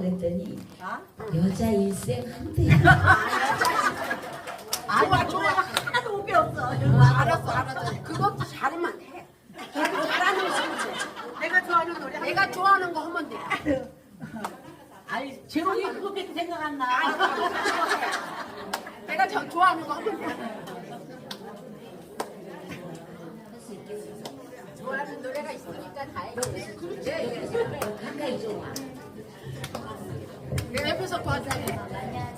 여자? 여자 일생 한대. 아니 노래가 하나도 못배 없어. 알았어 알았어 그것도 잘하면 해 잘하는 거 하면 돼 내가 좋아하는 노래. 내가 좋아하는 거 하면 돼 아니 제목이 그거밖에 생각 안 나. 내가 저 좋아하는 거 하면 돼 좋아하는 노래가 있으니까 다행이네 그렇지 가까이 좀 와. 내가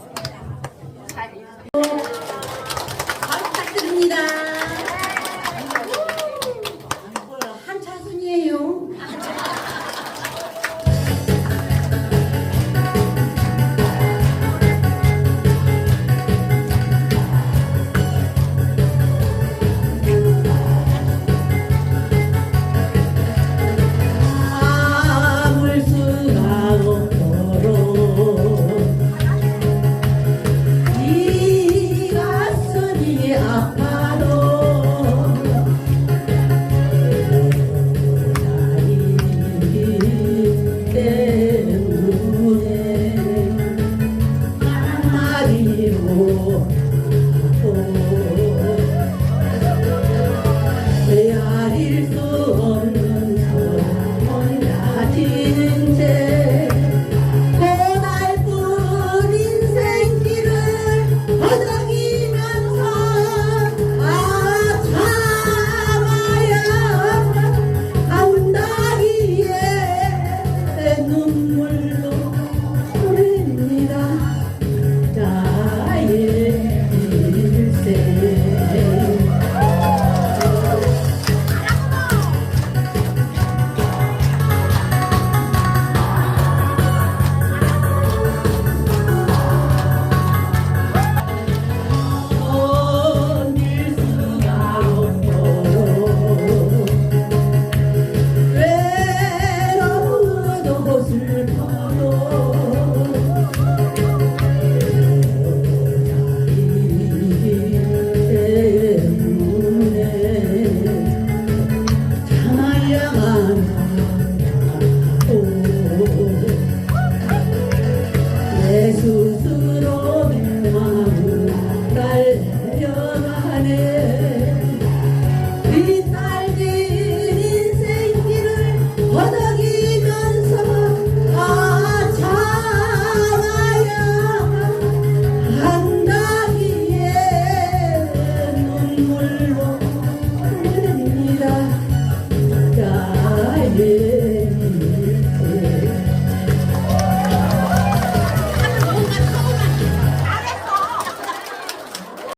years.